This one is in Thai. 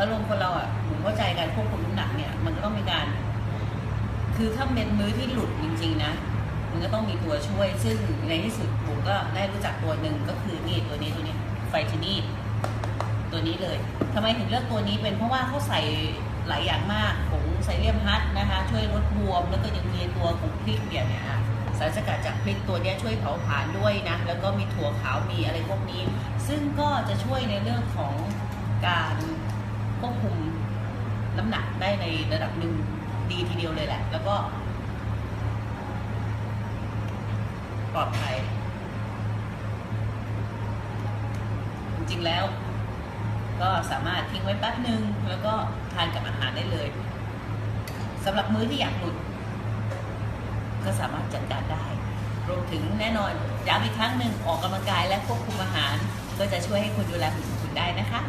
อารมณ์คนเราอะผมเข้าใจการควบคุมน้ำหนักเนี่ย มันก็ต้องมีการ คือถ้าเป็นมื้อที่หลุดจริง ๆ นะ มันก็ต้องมีตัวช่วย ซึ่งในที่สุดผมก็ได้รู้จักตัวหนึ่งก็คือนี่ตัวนี้ตัวนี้ไฟทินีตัวนี้เลยทำไมถึงเลือกตัวนี้เป็นเพราะว่าเขาใส่หลายอย่างมากผงไซเลียมฮัทนะคะ ช่วยลดบวม แล้วก็ยังมีตัวของพริกเนี่ยเนี่ยสารสกัดจากพริกตัวนี้ช่วยเผาผลาญด้วยนะ แล้วก็มีถั่วขาวมีอะไรพวกนี้ ซึ่งก็จะช่วยในเรื่องของการ น้ำหนักได้ในระดับหนึ่งดีทีเดียวเลยแหละ แล้วก็ ปลอดภัย จริงๆแล้ว ก็สามารถทิ้งไว้แป๊บหนึ่งแล้วก็ทานกับอาหารได้เลยสำหรับมื้อที่อยากหลุด ก็สามารถจัดการได้ รวมถึงแน่นอนย้ำอีกครั้งหนึ่งออกกำลังกายและควบคุมอาหาร ก็จะช่วยให้คุณดูแลหุ่นคุณได้นะคะ